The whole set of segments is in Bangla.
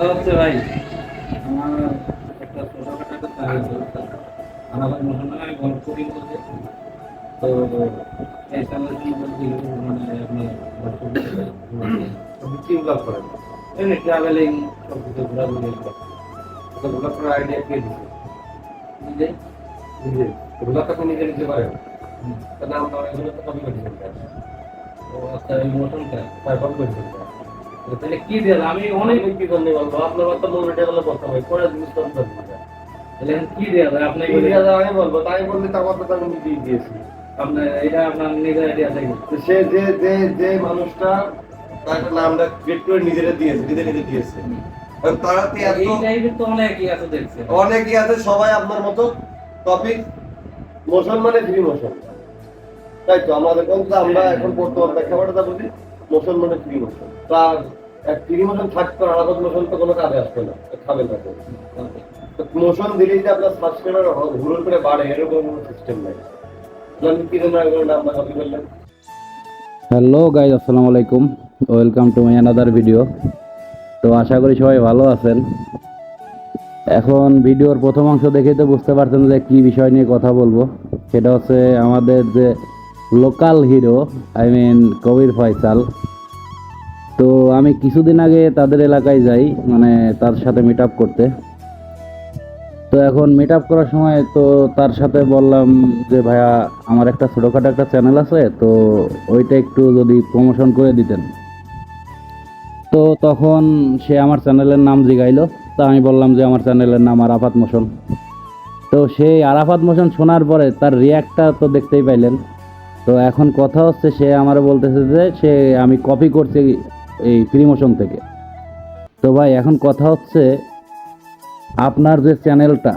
কথা হচ্ছে ভাই। আমার একটা ছোটখাটো আমাদের মোটামুটি গল্প তো এই মধ্যে মানে আপনি গল্প কি ব্লগ করেন? ট্রাভেলিং সব কিছু ঘোরাঘুরি তো ব্লগ করার আইডিয়া কে দিছে? নিজে? নিজে। ব্লগ আপনি নিজে নিজে হুম। তো এগুলো কপি করে দিবেন ও আচ্ছা ইমোশনটা করে তাহলে কি দিল? আমি অনেক কি করতে বলব আপনার কথা হবে পরে। জিনিস করতে তাহলে কি দেওয়া যায় আপনি দিয়া আমি বলব তাই বললে তো আমার কথা আমি নিজেই দিয়েছি। আপনার এটা আপনার নিজের আইডিয়া থেকে সে যে যে যে মানুষটা তার নামটা ক্রিয়েট করে নিজেরা দিয়েছে নিজে নিজে দিয়েছে। তারা তো এত এই টাইপের তো অনেকই আছে দেখছে অনেকই আছে সবাই আপনার মতো টপিক মোশন মানে ফ্রি মোশন। তাই তো? আমাদের কোন আমরা এখন বর্তমান প্রেক্ষাপটটা বুঝি মোশন মানে ফ্রি মোশন। তার এক ফ্রি মোশন থাকতো আলাদা মোশন তো কোনো কাজে আসবে না খাবে না মোশন দিলেই যে আপনার সাবস্ক্রাইবার হুড়ুর করে বাড়ে, এরকম কোনো সিস্টেম নাই। হ্যালো গাইজ আসসালামু আলাইকুম। Welcome to my another video তো আশা করি সবাই ভালো আছেন। এখন ভিডিওর প্রথম অংশ দেখেই তো বুঝতে পারছেন যে কি বিষয় নিয়ে কথা বলব। সেটা হচ্ছে আমাদের যে local hero I mean Kabir Faisal তো আমি কিছুদিন আগে তাদের এলাকায় যাই মানে তার সাথে মিট আপ করতে। তো এখন মিট আপ করার সময় তো তার সাথে বললাম যে, ভাইয়া, আমার একটা ছোটোখাটো একটা চ্যানেল আছে, তো ওইটা একটু যদি প্রমোশন করে দিতেন। তো তখন সে আমার চ্যানেলের নাম জিগাইলো। তা আমি বললাম যে, আমার চ্যানেলের নাম আরাফাত মোশন। তো সেই আরাফাত মোশন শোনার পরে তার রিয়াক্টটা তো দেখতেই পাইলেন। তো এখন কথা হচ্ছে সে আমার বলতেছে যে সে আমি কপি করছি এই ফ্রি মোশন থেকে। তো ভাই, এখন কথা হচ্ছে আপনার যে চ্যানেলটা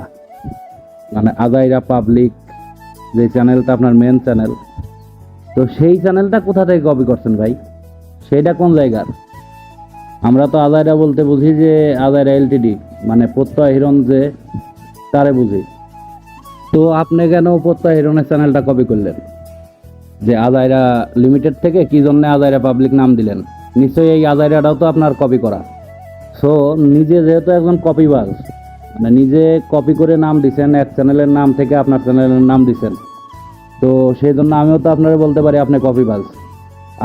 মানে আজাইরা পাবলিক যে চ্যানেলটা আপনার মেন চ্যানেল তো সেই চ্যানেলটা কোথা থেকে কপি করছেন ভাই? সেইটা কোন জায়গার? আমরা তো আজাইরা বলতে বুঝি যে আজাইরা এলটিডি মানে প্রত্যয় হিরণ যে তারে বুঝি। তো আপনি কেন প্রত্যয় হিরণের চ্যানেলটা কপি করলেন? যে আজাইরা লিমিটেড থেকে কি জন্য আজাইরা পাবলিক নাম দিলেন? নিশ্চয়ই এই আজাইরাটাও তো আপনার কপি করা। সো নিজে যেহেতু একজন কপিবাজ মানে নিজে কপি করে নাম দিছেন, এক চ্যানেলের নাম থেকে আপনার চ্যানেলের নাম দিছেন, তো সেই জন্য আমিও তো আপনারা বলতে পারি আপনি কপিবাজ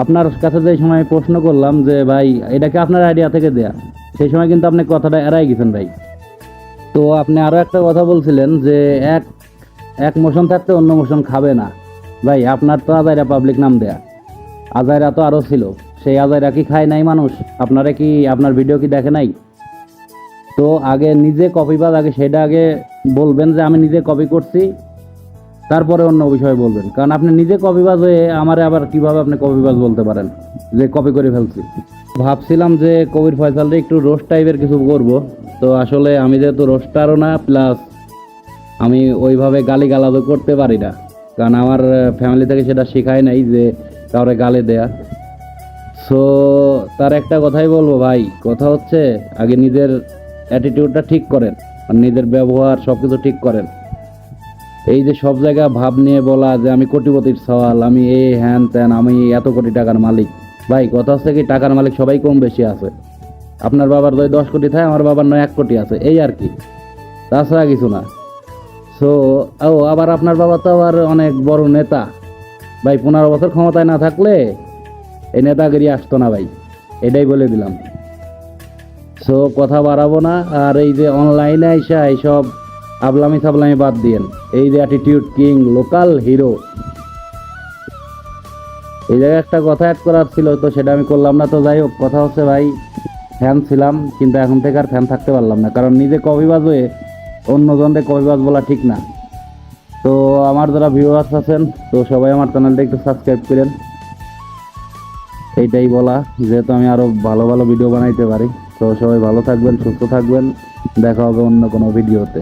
আপনার কাছে যে সময় প্রশ্ন করলাম যে, ভাই, এটা কি আপনার আইডিয়া থেকে দেয়া? সেই সময় কিন্তু আপনি কথাটা এড়াই গেছেন, ভাই। তো আপনি আরও একটা কথা বলছিলেন যে, এক এক মোশন থাকতে অন্য মোশন খাবে না। ভাই, আপনার তো আজাইরা পাবলিক নাম দেয়া। আজাইরা তো আরও ছিল। সেই আজাইরা কি খায় নাই মানুষ? আপনারা কি, আপনার ভিডিও কি দেখে নাই? তো আগে নিজে কপিবাজ আগে সেটা আগে বলবেন যে আমি নিজে কপি করছি, তারপরে অন্য বিষয়ে বলবেন। কারণ আপনি নিজে কপিবাজ হয়ে আমারে আবার কীভাবে আপনি কপিবাজ বলতে পারেন? যে কপি করে ফেলছি। ভাবছিলাম যে কবির ফয়সালটা একটু রোস্ট টাইপের কিছু করব। তো আসলে আমি যেহেতু রোস্টারও না প্লাস আমি ওইভাবে গালি গালাজও করতে পারি না। কারণ আমার ফ্যামিলি থেকে সেটা শেখায় নাই যে কাউরে গালে দেয়া। সো তার একটা কথাই বলব ভাই, কথা হচ্ছে আগে নিজের অ্যাটিটিউডটা ঠিক করেন আর নিজের ব্যবহার সব কিছু ঠিক করেন। এই যে সব জায়গায় ভাব নিয়ে বলা যে আমি কোটিপতির সওয়াল, আমি এ, হ্যান, ত্যান, আমি এত কোটি টাকার মালিক। ভাই, কথা হচ্ছে কি, টাকার মালিক সবাই কম বেশি আছে। আপনার বাবার দশ কোটি থাকে, আমার বাবার নয় এক কোটি আছে। এই আর কি। তাছাড়া কিছু না। সো ও, আবার আপনার বাবা তো আবার অনেক বড় নেতা। ভাই, পনেরো বছর ক্ষমতায় না থাকলে এই নেতাগিরি আসতো না ভাই। এটাই বলে দিলাম। সো কথা বাড়াবো না। আর এই যে অনলাইনে আইসা এইসব আবলামি সাবলামি বাদ দিয়েন। এই যে অ্যাটিটিউড কিং লোকাল হিরো এই জায়গায় একটা কথা অ্যাড করার ছিল তো, সেটা আমি করলাম না। তো যাই হোক, কথা হচ্ছে ভাই ফ্যান ছিলাম, কিন্তু এখন থেকে আর ফ্যান থাকতে পারলাম না। কারণ নিজে কবিবাজ হয়ে অন্যজনকে কবিবাজ বলা ঠিক না। তো আমার যারা ভিউয়ার্স আছেন, তো সবাই আমার চ্যানেলটা একটু সাবস্ক্রাইব করেন। এইটাই বলা, যেহেতু আমি আরও ভালো ভালো ভিডিও বানাইতে পারি। তো সবাই ভালো থাকবেন, সুস্থ থাকবেন। দেখা হবে অন্য কোনো ভিডিওতে